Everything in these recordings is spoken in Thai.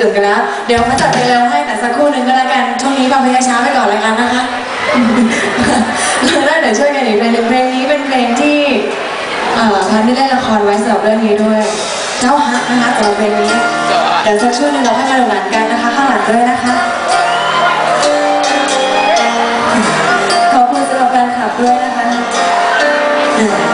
เกิอกันแล้ว เดี๋ยวมาจัดเพลงแล้วให้แต่สักครู่นึงก็แล้วกัน ช่วงนี้ฟังเพลงช้าไปก่อนแล้วกันนะคะ แล้วเดี๋ยวช่วยกันอีกเพลงหนึ่งเพลงนี้เป็นเพลงที่เอ่อพันได้เล่นละครไว้สำหรับเรื่องนี้ด้วย เจ้าฮะนะคะสำหรับเพลงนี้ เดี๋ยวสักช่วงนึงเราให้มาดูหลังกันนะคะ ข้างหลังด้วยนะคะ ขอบคุณสำหรับแฟนคลับด้วยนะคะ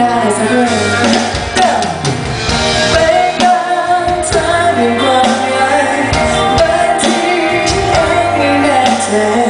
nights again. Yeah.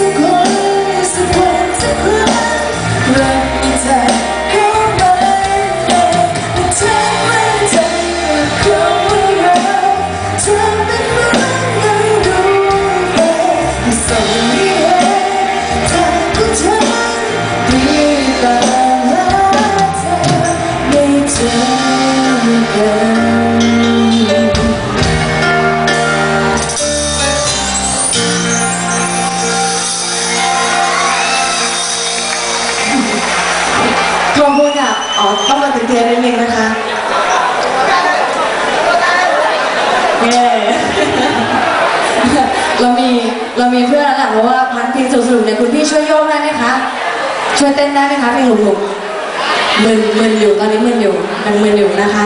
Mexico อ๋อต้องมาถึงเตือนนิดนึงนะคะเย้เรามีเรามีเพื่อนแล้วแหะเพราะว่าพันพินสนุกๆเนี่ยคุณพี่ช่วยโยกได้ไหมคะ ช่วยเต้นได้ไหมคะเพลงหนุ่มๆมึนมึนอยู่ตอนนี้มึนอยู่ยังมึนอยู่นะคะ